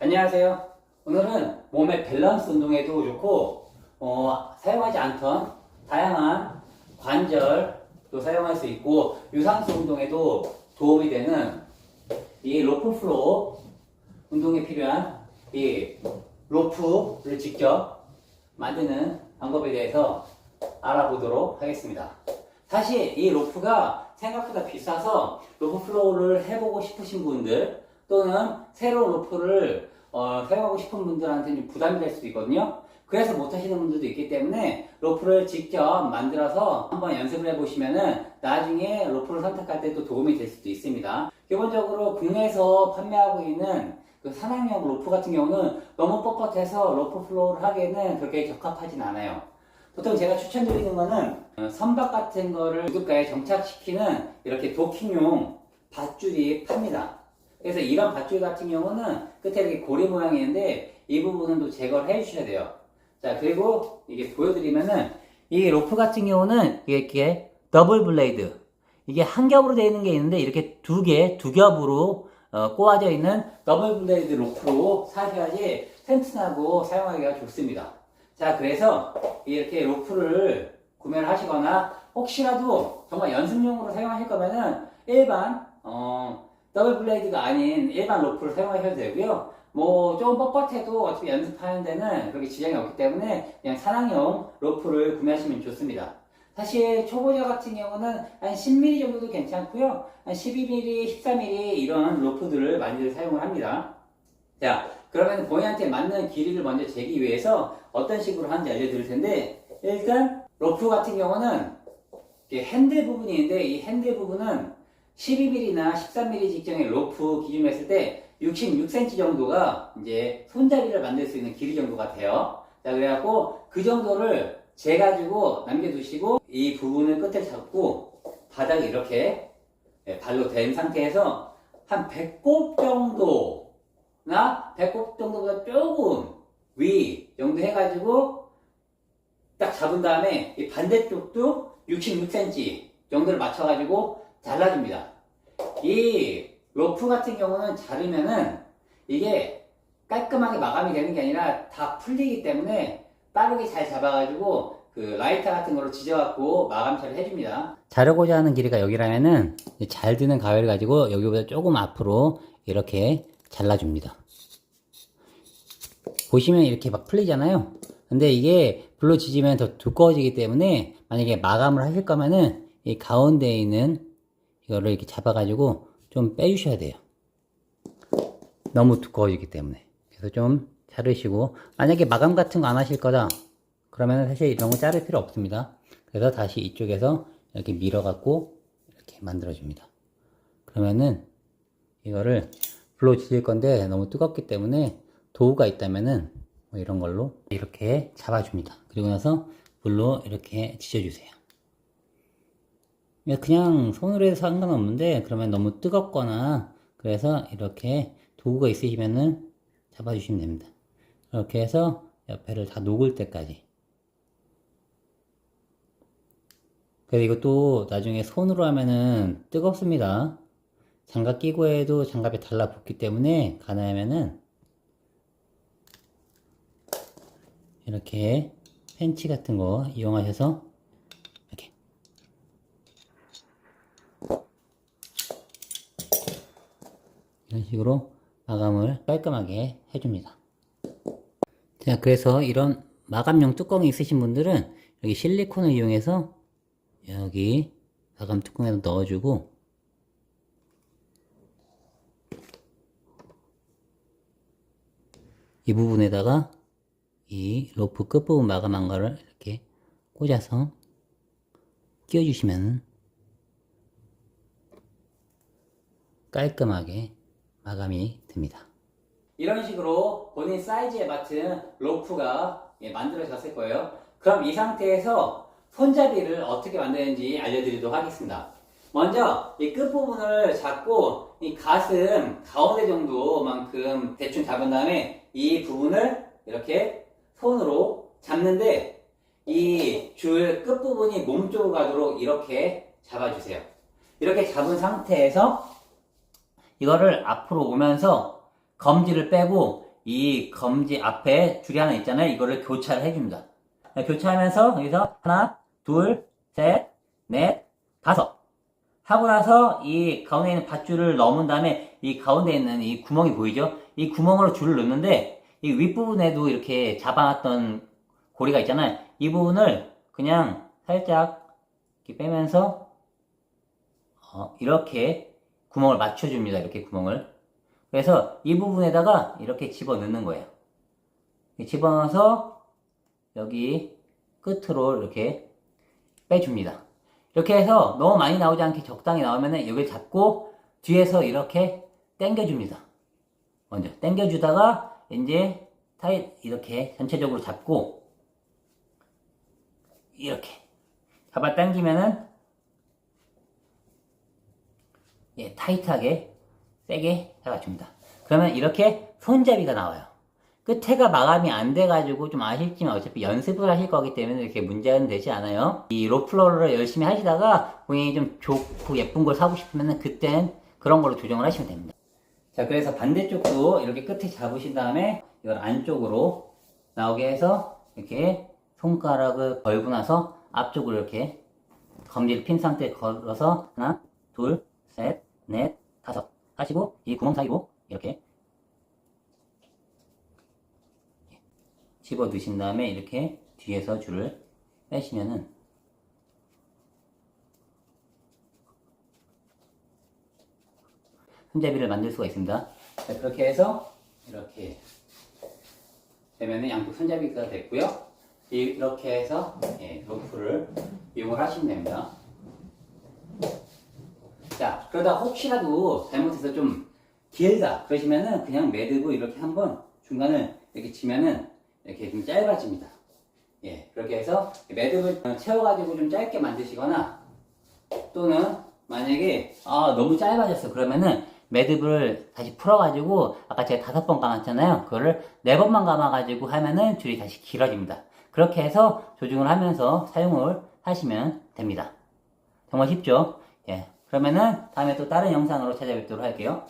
안녕하세요. 오늘은 몸의 밸런스 운동에도 좋고 어, 사용하지 않던 다양한 관절도 사용할 수 있고 유산소 운동에도 도움이 되는 이 로프 플로우 운동에 필요한 이 로프를 직접 만드는 방법에 대해서 알아보도록 하겠습니다. 사실 이 로프가 생각보다 비싸서 로프 플로우를 해보고 싶으신 분들 또는 새로운 로프를 어, 사용하고 싶은 분들한테 좀 부담이 될 수도 있거든요. 그래서 못 하시는 분들도 있기 때문에 로프를 직접 만들어서 한번 연습을 해보시면은 나중에 로프를 선택할 때 또 도움이 될 수도 있습니다. 기본적으로 국내에서 판매하고 있는 그 산악용 로프 같은 경우는 너무 뻣뻣해서 로프 플로우를 하기에는 그렇게 적합하진 않아요. 보통 제가 추천드리는 거는 어, 선박 같은 거를 무드가에 정착시키는 이렇게 도킹용 밧줄이 팝니다. 그래서 이런 밧줄 같은 경우는 끝에 이렇게 고리 모양이 있는데 이 부분은 또 제거를 해 주셔야 돼요. 자, 그리고 이게 보여드리면은 이 로프 같은 경우는 이렇게 더블 블레이드 이게 한 겹으로 되어 있는 게 있는데 이렇게 두 개, 두 겹으로 어, 꼬아져 있는 더블 블레이드 로프로 사셔야지 튼튼하고 사용하기가 좋습니다. 자, 그래서 이렇게 로프를 구매를 하시거나 혹시라도 정말 연습용으로 사용하실 거면은 일반 어, 더블 블레이드가 아닌 일반 로프를 사용하셔도 되고요. 뭐 좀 뻣뻣해도 어차피 연습하는 데는 그렇게 지장이 없기 때문에 그냥 사랑용 로프를 구매하시면 좋습니다. 사실 초보자 같은 경우는 한 10mm 정도도 괜찮고요. 한 12mm, 13mm 이런 로프들을 많이들 사용을 합니다. 자, 그러면 본인한테 맞는 길이를 먼저 재기 위해서 어떤 식으로 하는지 알려드릴 텐데 일단 로프 같은 경우는 핸들 부분이 있는데 이 핸들 부분은 12mm나 13mm 직경의 로프 기준으로 했을 때 66cm 정도가 이제 손잡이를 만들 수 있는 길이 정도가 돼요. 자, 그래갖고 그 정도를 재가지고 남겨두시고 이 부분을 끝을 잡고 바닥에 이렇게 예, 발로 댄 상태에서 한 배꼽 정도나 배꼽 정도보다 조금 위 정도 해가지고 딱 잡은 다음에 이 반대쪽도 66cm 정도를 맞춰가지고 잘라줍니다. 이 로프 같은 경우는 자르면은 이게 깔끔하게 마감이 되는 게 아니라 다 풀리기 때문에 빠르게 잘 잡아가지고 그 라이터 같은 거로 지져갖고 마감 처리를 해줍니다. 자르고자 하는 길이가 여기라면은 잘 드는 가위를 가지고 여기보다 조금 앞으로 이렇게 잘라줍니다. 보시면 이렇게 막 풀리잖아요. 근데 이게 불로 지지면 더 두꺼워지기 때문에 만약에 마감을 하실 거면은 이 가운데에 있는 이거를 이렇게 잡아가지고 좀 빼주셔야 돼요. 너무 두꺼워지기 때문에. 그래서 좀 자르시고, 만약에 마감 같은 거 안 하실 거다. 그러면 사실 이런 거 자를 필요 없습니다. 그래서 다시 이쪽에서 이렇게 밀어갖고 이렇게 만들어줍니다. 그러면은 이거를 불로 지질 건데 너무 뜨겁기 때문에 도구가 있다면은 뭐 이런 걸로 이렇게 잡아줍니다. 그리고 나서 불로 이렇게 지져주세요. 그냥 손으로 해도 상관없는데 그러면 너무 뜨겁거나 그래서 이렇게 도구가 있으시면은 잡아주시면 됩니다. 이렇게 해서 옆에를 다 녹을 때까지. 그래서 이것도 나중에 손으로 하면은 뜨겁습니다. 장갑 끼고 해도 장갑이 달라붙기 때문에 가능하면은 이렇게 펜치 같은 거 이용하셔서 이렇게 이런 식으로 마감을 깔끔하게 해줍니다. 자, 그래서 이런 마감용 뚜껑이 있으신 분들은 여기 실리콘을 이용해서 여기 마감 뚜껑에다 넣어주고 이 부분에다가 이 로프 끝부분 마감한 거를 이렇게 꽂아서 끼워주시면 깔끔하게 마감이 됩니다. 이런 식으로 본인 사이즈에 맞춘 로프가 예, 만들어졌을 거예요. 그럼 이 상태에서 손잡이를 어떻게 만드는지 알려드리도록 하겠습니다. 먼저 이 끝부분을 잡고 이 가슴 가운데 정도만큼 대충 잡은 다음에 이 부분을 이렇게 손으로 잡는데 이 줄 끝부분이 몸쪽으로 가도록 이렇게 잡아주세요. 이렇게 잡은 상태에서 이거를 앞으로 오면서 검지를 빼고 이 검지 앞에 줄이 하나 있잖아요. 이거를 교차를 해줍니다. 네, 교차하면서 여기서 하나, 둘, 셋, 넷, 다섯. 하고 나서 이 가운데 있는 밧줄을 넘은 다음에 이 가운데 있는 이 구멍이 보이죠? 이 구멍으로 줄을 넣는데 이 윗부분에도 이렇게 잡아놨던 고리가 있잖아요. 이 부분을 그냥 살짝 이렇게 빼면서 어, 이렇게 구멍을 맞춰줍니다. 이렇게 구멍을. 그래서 이 부분에다가 이렇게 집어 넣는 거예요. 집어넣어서 여기 끝으로 이렇게 빼줍니다. 이렇게 해서 너무 많이 나오지 않게 적당히 나오면은 여기를 잡고 뒤에서 이렇게 당겨줍니다. 먼저 당겨주다가 이제 타이 이렇게 전체적으로 잡고 이렇게 잡아 당기면은 예, 타이트하게 세게 잡아줍니다. 그러면 이렇게 손잡이가 나와요. 끝에가 마감이 안 돼가지고 좀 아쉽지만 어차피 연습을 하실 거기 때문에 이렇게 문제는 되지 않아요. 이 로플러를 열심히 하시다가 본인이 좀 좋고 예쁜 걸 사고 싶으면 그땐 그런 걸로 조정을 하시면 됩니다. 자, 그래서 반대쪽도 이렇게 끝에 잡으신 다음에 이걸 안쪽으로 나오게 해서 이렇게 손가락을 걸고 나서 앞쪽으로 이렇게 검지를 핀 상태에 걸어서 하나, 둘, 셋, 넷, 다섯 하시고 이 구멍 사이로 이렇게 집어 넣으신 다음에 이렇게 뒤에서 줄을 빼시면은 손잡이를 만들 수가 있습니다. 자, 그렇게 해서 이렇게 되면은 양쪽 손잡이가 됐고요. 이- 이렇게 해서 예, 로프를 이용을 하시면 됩니다. 자, 그러다 혹시라도 잘못해서 좀 길다 그러시면은 그냥 매듭을 이렇게 한번 중간을 이렇게 치면은 이렇게 좀 짧아집니다. 예, 그렇게 해서 매듭을 채워가지고 좀 짧게 만드시거나 또는 만약에 아 너무 짧아졌어. 그러면은 매듭을 다시 풀어가지고 아까 제가 다섯 번 감았잖아요. 그거를 네 번만 감아가지고 하면은 줄이 다시 길어집니다. 그렇게 해서 조정을 하면서 사용을 하시면 됩니다. 정말 쉽죠? 예 그러면은 다음에 또 다른 영상으로 찾아뵙도록 할게요